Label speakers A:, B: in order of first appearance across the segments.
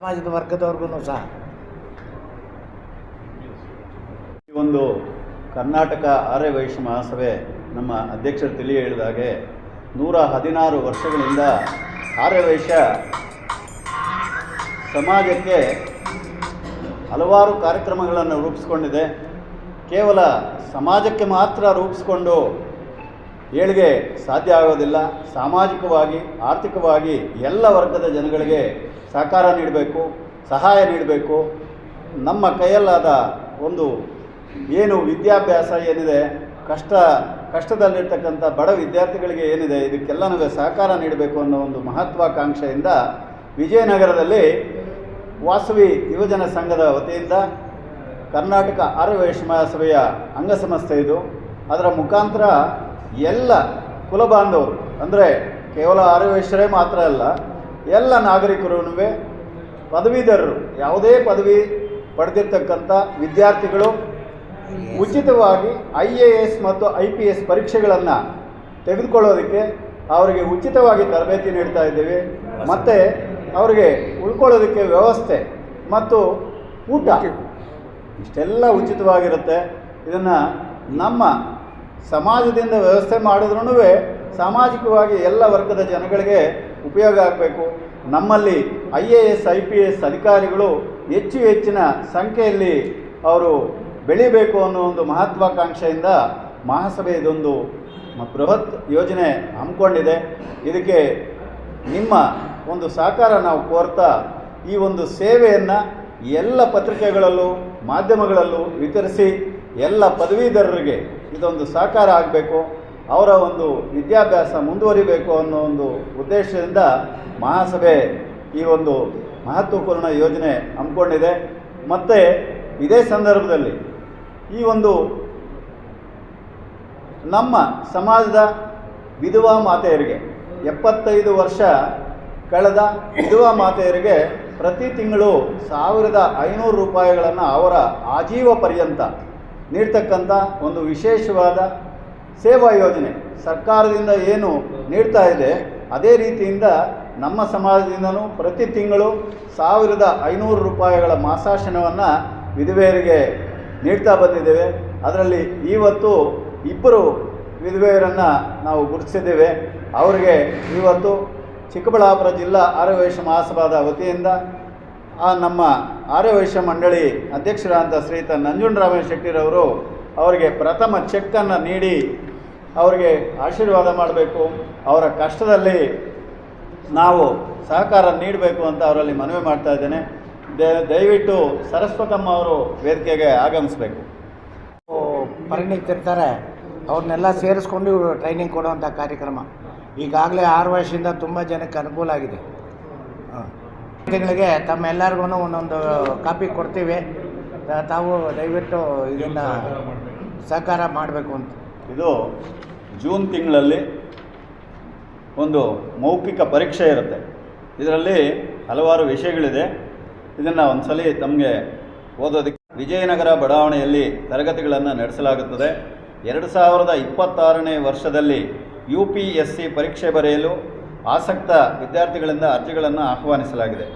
A: ಸಮಾಜದ ವರ್ಗದವ್ರಿಗೂ ಸಹ.
B: ಈ ಒಂದು ಕರ್ನಾಟಕ ಆರ್ಯ ವೈಶ್ಯ ಮಹಾಸಭೆ ನಮ್ಮ ಅಧ್ಯಕ್ಷರು ತಿಳಿ ಹೇಳಿದ ಹಾಗೆ ನೂರ ಹದಿನಾರು ವರ್ಷಗಳಿಂದ ಆರ್ಯವೈಶ್ಯ ಸಮಾಜಕ್ಕೆ ಹಲವಾರು ಕಾರ್ಯಕ್ರಮಗಳನ್ನು ರೂಪಿಸ್ಕೊಂಡಿದೆ. ಕೇವಲ ಸಮಾಜಕ್ಕೆ ಮಾತ್ರ ರೂಪಿಸ್ಕೊಂಡು ಏಳಿಗೆ ಸಾಧ್ಯ ಆಗೋದಿಲ್ಲ. ಸಾಮಾಜಿಕವಾಗಿ, ಆರ್ಥಿಕವಾಗಿ ಎಲ್ಲ ವರ್ಗದ ಜನಗಳಿಗೆ ಸಹಕಾರ ನೀಡಬೇಕು, ಸಹಾಯ ನೀಡಬೇಕು. ನಮ್ಮ ಕೈಯಲ್ಲಾದ ಒಂದು ಏನು ವಿದ್ಯಾಭ್ಯಾಸ ಏನಿದೆ, ಕಷ್ಟ, ಕಷ್ಟದಲ್ಲಿರ್ತಕ್ಕಂಥ ಬಡ ವಿದ್ಯಾರ್ಥಿಗಳಿಗೆ ಏನಿದೆ, ಇದಕ್ಕೆಲ್ಲ ನಮಗೆ ಸಹಕಾರ ನೀಡಬೇಕು ಅನ್ನೋ ಒಂದು ಮಹತ್ವಾಕಾಂಕ್ಷೆಯಿಂದ ವಿಜಯನಗರದಲ್ಲಿ ವಾಸವಿ ಯುವಜನ ಸಂಘದ ವತಿಯಿಂದ ಕರ್ನಾಟಕ ಆರ್ಯ ವೈಶ್ಯ ಸಭೆಯ ಅಂಗಸಂಸ್ಥೆ ಇದು. ಅದರ ಮುಖಾಂತರ ಎಲ್ಲ ಕುಲಬಾಂಧವರು ಅಂದರೆ ಕೇವಲ ಆರ್ಯವೇಶ್ವರೇ ಮಾತ್ರ ಅಲ್ಲ, ಎಲ್ಲ ನಾಗರಿಕರೂ ಪದವೀಧರರು, ಯಾವುದೇ ಪದವಿ ಪಡೆದಿರ್ತಕ್ಕಂಥ ವಿದ್ಯಾರ್ಥಿಗಳು ಉಚಿತವಾಗಿ ಐ ಎ ಎಸ್ ಮತ್ತು ಐ ಪಿ ಎಸ್ ಪರೀಕ್ಷೆಗಳನ್ನು ತೆಗೆದುಕೊಳ್ಳೋದಕ್ಕೆ ಅವರಿಗೆ ಉಚಿತವಾಗಿ ತರಬೇತಿ ನೀಡ್ತಾ ಇದ್ದೀವಿ. ಮತ್ತು ಅವರಿಗೆ ಉಳ್ಕೊಳ್ಳೋದಕ್ಕೆ ವ್ಯವಸ್ಥೆ ಮತ್ತು ಊಟ, ಇಷ್ಟೆಲ್ಲ ಉಚಿತವಾಗಿರುತ್ತೆ. ಇದನ್ನು ನಮ್ಮ ಸಮಾಜದಿಂದ ವ್ಯವಸ್ಥೆ ಮಾಡಿದ್ರೂ ಸಾಮಾಜಿಕವಾಗಿ ಎಲ್ಲ ವರ್ಗದ ಜನಗಳಿಗೆ ಉಪಯೋಗ ಆಗಬೇಕು. ನಮ್ಮಲ್ಲಿ I A S, I P S ಅಧಿಕಾರಿಗಳು ಹೆಚ್ಚು ಹೆಚ್ಚಿನ ಸಂಖ್ಯೆಯಲ್ಲಿ ಅವರು ಬೆಳಿಬೇಕು ಅನ್ನೋ ಒಂದು ಮಹತ್ವಾಕಾಂಕ್ಷೆಯಿಂದ ಮಹಾಸಭೆ ಇದೊಂದು ಬೃಹತ್ ಯೋಜನೆ ಹಮ್ಮಿಕೊಂಡಿದೆ. ಇದಕ್ಕೆ ನಿಮ್ಮ ಒಂದು ಸಹಕಾರ ನಾವು ಕೋರ್ತಾ ಈ ಒಂದು ಸೇವೆಯನ್ನು ಎಲ್ಲ ಪತ್ರಿಕೆಗಳಲ್ಲೂ ಮಾಧ್ಯಮಗಳಲ್ಲೂ ವಿತರಿಸಿ ಎಲ್ಲ ಪದವೀಧರರಿಗೆ ಇದೊಂದು ಸಹಕಾರ ಆಗಬೇಕು, ಅವರ ಒಂದು ವಿದ್ಯಾಭ್ಯಾಸ ಮುಂದುವರಿಬೇಕು ಅನ್ನೋ ಒಂದು ಉದ್ದೇಶದಿಂದ ಮಹಾಸಭೆ ಈ ಒಂದು ಮಹತ್ವಪೂರ್ಣ ಯೋಜನೆ ಹಮ್ಮಿಕೊಂಡಿದೆ. ಮತ್ತು ಇದೇ ಸಂದರ್ಭದಲ್ಲಿ ಈ ಒಂದು ನಮ್ಮ ಸಮಾಜದ ವಿಧವಾ ಮಾತೆಯರಿಗೆ ಎಪ್ಪತ್ತೈದು ವರ್ಷ ಕಳೆದ ವಿಧವಾ ಮಾತೆಯರಿಗೆ ಪ್ರತಿ ತಿಂಗಳು ಸಾವಿರದ ಐನೂರು ರೂಪಾಯಿಗಳನ್ನು ಅವರ ಆಜೀವ ಪರ್ಯಂತ ನೀಡ್ತಕ್ಕಂಥ ಒಂದು ವಿಶೇಷವಾದ ಸೇವಾ ಯೋಜನೆ ಸರ್ಕಾರದಿಂದ ಏನು ನೀಡ್ತಾ ಇದೆ, ಅದೇ ರೀತಿಯಿಂದ ನಮ್ಮ ಸಮಾಜದಿಂದನೂ ಪ್ರತಿ ತಿಂಗಳು ಸಾವಿರದ ಐನೂರು ರೂಪಾಯಿಗಳ ಮಾಸಾಶನವನ್ನು ವಿಧವೆಯರಿಗೆ ನೀಡ್ತಾ ಬಂದಿದ್ದೇವೆ. ಅದರಲ್ಲಿ ಇವತ್ತು ಇಬ್ಬರು ವಿಧವೆಯರನ್ನು ನಾವು ಗುರುತಿಸಿದ್ದೇವೆ. ಅವರಿಗೆ ಇವತ್ತು ಚಿಕ್ಕಬಳ್ಳಾಪುರ ಜಿಲ್ಲಾ ಆರೋಗ್ಯ ಮಹಾಸಭಾದ ವತಿಯಿಂದ ಆ ನಮ್ಮ ಆರ್ಯವೈಶ್ಯ ಮಂಡಳಿ ಅಧ್ಯಕ್ಷರಾದಂಥ ಶ್ರೀಯುತ ನಂಜುಂಡರಾಮಯ್ಯ ಶೆಟ್ಟಿರವರು ಅವರಿಗೆ ಪ್ರಥಮ ಚೆಕ್ಕನ್ನು ನೀಡಿ ಅವರಿಗೆ ಆಶೀರ್ವಾದ ಮಾಡಬೇಕು. ಅವರ ಕಷ್ಟದಲ್ಲಿ ನಾವು ಸಹಕಾರ ನೀಡಬೇಕು ಅಂತ ಅವರಲ್ಲಿ ಮನವಿ ಮಾಡ್ತಾ ಇದ್ದೇನೆ. ದಯವಿಟ್ಟು ಸರಸ್ವತಮ್ಮ ಅವರು ವೇದಿಕೆಗೆ ಆಗಮಿಸಬೇಕು.
A: ಪರಿಣಿತಿರ್ತಾರೆ ಅವ್ರನ್ನೆಲ್ಲ ಸೇರಿಸ್ಕೊಂಡು ಟ್ರೈನಿಂಗ್ ಕೊಡುವಂಥ ಕಾರ್ಯಕ್ರಮ. ಈಗಾಗಲೇ ಆರು ವರ್ಷದಿಂದ ತುಂಬ ಜನಕ್ಕೆ ಅನುಕೂಲ ಆಗಿದೆ. ತಿಂಗಳಿಗೆ ತಮ್ಮೆಲ್ಲರಿಗೂ ಒಂದೊಂದು ಕಾಪಿ ಕೊಡ್ತೀವಿ. ತಾವು ದಯವಿಟ್ಟು ಇದನ್ನ ಸಹಕಾರ ಮಾಡಬೇಕು ಅಂತ.
B: ಇದು ಜೂನ್ ತಿಂಗಳಲ್ಲಿ ಒಂದು ಮೌಖಿಕ ಪರೀಕ್ಷೆ ಇರುತ್ತೆ. ಇದರಲ್ಲಿ ಹಲವಾರು ವಿಷಯಗಳಿದೆ. ಇದನ್ನು ಒಂದ್ಸಲಿ ತಮಗೆ ಓದೋದಕ್ಕೆ ವಿಜಯನಗರ ಬಡಾವಣೆಯಲ್ಲಿ ತರಗತಿಗಳನ್ನು ನಡೆಸಲಾಗುತ್ತದೆ. ಎರಡು ಸಾವಿರದ ಇಪ್ಪತ್ತಾರನೇ ವರ್ಷದಲ್ಲಿ ಯು ಪಿ ಎಸ್ ಸಿ ಪರೀಕ್ಷೆ ಬರೆಯಲು ಆಸಕ್ತ ವಿದ್ಯಾರ್ಥಿಗಳಿಂದ ಅರ್ಜಿಗಳನ್ನು ಆಹ್ವಾನಿಸಲಾಗಿದೆ.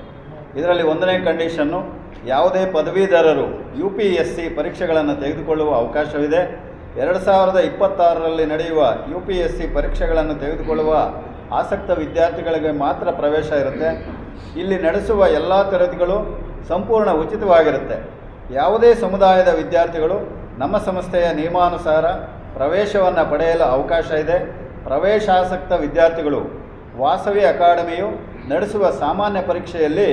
B: ಇದರಲ್ಲಿ ಒಂದನೇ ಕಂಡೀಷನ್ನು ಯಾವುದೇ ಪದವೀಧರರು ಯು ಪಿ ಎಸ್ ಸಿ ಪರೀಕ್ಷೆಗಳನ್ನು ತೆಗೆದುಕೊಳ್ಳುವ ಅವಕಾಶವಿದೆ. ಎರಡು ಸಾವಿರದ ಇಪ್ಪತ್ತಾರರಲ್ಲಿ ನಡೆಯುವ ಯು ಪಿ ಎಸ್ ಸಿ ಪರೀಕ್ಷೆಗಳನ್ನು ತೆಗೆದುಕೊಳ್ಳುವ ಆಸಕ್ತ ವಿದ್ಯಾರ್ಥಿಗಳಿಗೆ ಮಾತ್ರ ಪ್ರವೇಶ ಇರುತ್ತೆ. ಇಲ್ಲಿ ನಡೆಸುವ ಎಲ್ಲ ತರಗತಿಗಳು ಸಂಪೂರ್ಣ ಉಚಿತವಾಗಿರುತ್ತೆ. ಯಾವುದೇ ಸಮುದಾಯದ ವಿದ್ಯಾರ್ಥಿಗಳು ನಮ್ಮ ಸಂಸ್ಥೆಯ ನಿಯಮಾನುಸಾರ ಪ್ರವೇಶವನ್ನು ಪಡೆಯಲು ಅವಕಾಶ ಇದೆ. ಪ್ರವೇಶಾಸಕ್ತ ವಿದ್ಯಾರ್ಥಿಗಳು ವಾಸವಿ ಅಕಾಡೆಮಿಯು ನಡೆಸುವ ಸಾಮಾನ್ಯ ಪರೀಕ್ಷೆಯಲ್ಲಿ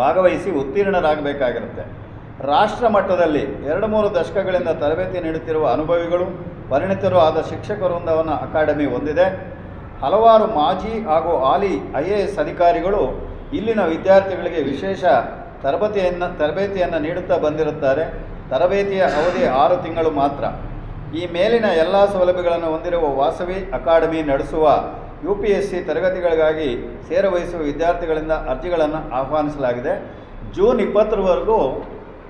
B: ಭಾಗವಹಿಸಿ ಉತ್ತೀರ್ಣರಾಗಬೇಕಾಗಿರುತ್ತೆ. ರಾಷ್ಟ್ರ ಮಟ್ಟದಲ್ಲಿ ಎರಡು ಮೂರು ದಶಕಗಳಿಂದ ತರಬೇತಿ ನೀಡುತ್ತಿರುವ ಅನುಭವಿಗಳು, ಪರಿಣಿತರು ಆದ ಶಿಕ್ಷಕ ವೃಂದವನ್ನು ಅಕಾಡೆಮಿ ಹೊಂದಿದೆ ಹಲವಾರು ಮಾಜಿ ಹಾಗೂ ಆಲಿ ಐ ಎ ಎಸ್ ಅಧಿಕಾರಿಗಳು ಇಲ್ಲಿನ ವಿದ್ಯಾರ್ಥಿಗಳಿಗೆ ವಿಶೇಷ ತರಬೇತಿಯನ್ನು ತರಬೇತಿಯನ್ನು ನೀಡುತ್ತಾ ಬಂದಿರುತ್ತಾರೆ. ತರಬೇತಿಯ ಅವಧಿ ಆರು ತಿಂಗಳು ಮಾತ್ರ. ಈ ಮೇಲಿನ ಎಲ್ಲ ಸೌಲಭ್ಯಗಳನ್ನು ಹೊಂದಿರುವ ವಾಸವಿ ಅಕಾಡೆಮಿ ನಡೆಸುವ ಯು ಪಿ ಎಸ್ ಸಿ ತರಗತಿಗಳಿಗಾಗಿ ಸೇರವಹಿಸುವ ವಿದ್ಯಾರ್ಥಿಗಳಿಂದ ಅರ್ಜಿಗಳನ್ನು ಆಹ್ವಾನಿಸಲಾಗಿದೆ. ಜೂನ್ ಇಪ್ಪತ್ತರವರೆಗೂ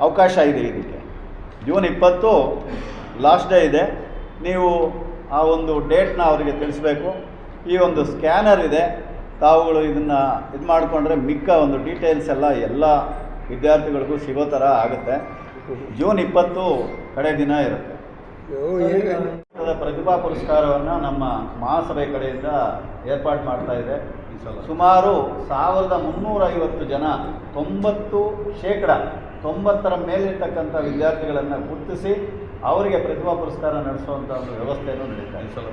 B: ಅವಕಾಶ ಇದೆ ಇದಕ್ಕೆ ಜೂನ್ ಇಪ್ಪತ್ತು ಲಾಸ್ಟ್ ಡೇ ಇದೆ. ನೀವು ಆ ಒಂದು ಡೇಟ್ನ ಅವರಿಗೆ ತಿಳಿಸ್ಬೇಕು. ಈ ಒಂದು ಸ್ಕ್ಯಾನರ್ ಇದೆ. ತಾವುಗಳು ಇದನ್ನು ಇದು ಮಾಡಿಕೊಂಡ್ರೆ ಮಿಕ್ಕ ಒಂದು ಡೀಟೇಲ್ಸ್ ಎಲ್ಲ ಎಲ್ಲ ವಿದ್ಯಾರ್ಥಿಗಳಿಗೂ ಸಿಗೋ ಥರ ಆಗುತ್ತೆ. ಜೂನ್ ಇಪ್ಪತ್ತು ಕಡೆ ದಿನ ಇರುತ್ತೆ. ಪ್ರತಿಭಾ ಪುರಸ್ಕಾರವನ್ನು ನಮ್ಮ ಮಹಾಸಭೆ ಕಡೆಯಿಂದ ಏರ್ಪಾಡು ಮಾಡ್ತಾ ಇದೆ. ಸುಮಾರು ಸಾವಿರದ ಮುನ್ನೂರೈವತ್ತು ಜನ ತೊಂಬತ್ತು ಶೇಕಡ ತೊಂಬತ್ತರ ಮೇಲಿರ್ತಕ್ಕಂಥ ವಿದ್ಯಾರ್ಥಿಗಳನ್ನು ಗುರುತಿಸಿ ಅವರಿಗೆ ಪ್ರತಿಭಾ ಪುರಸ್ಕಾರ ನಡೆಸುವಂಥ ಒಂದು ವ್ಯವಸ್ಥೆಯನ್ನು ನಡೀತಾ ಇದೆ.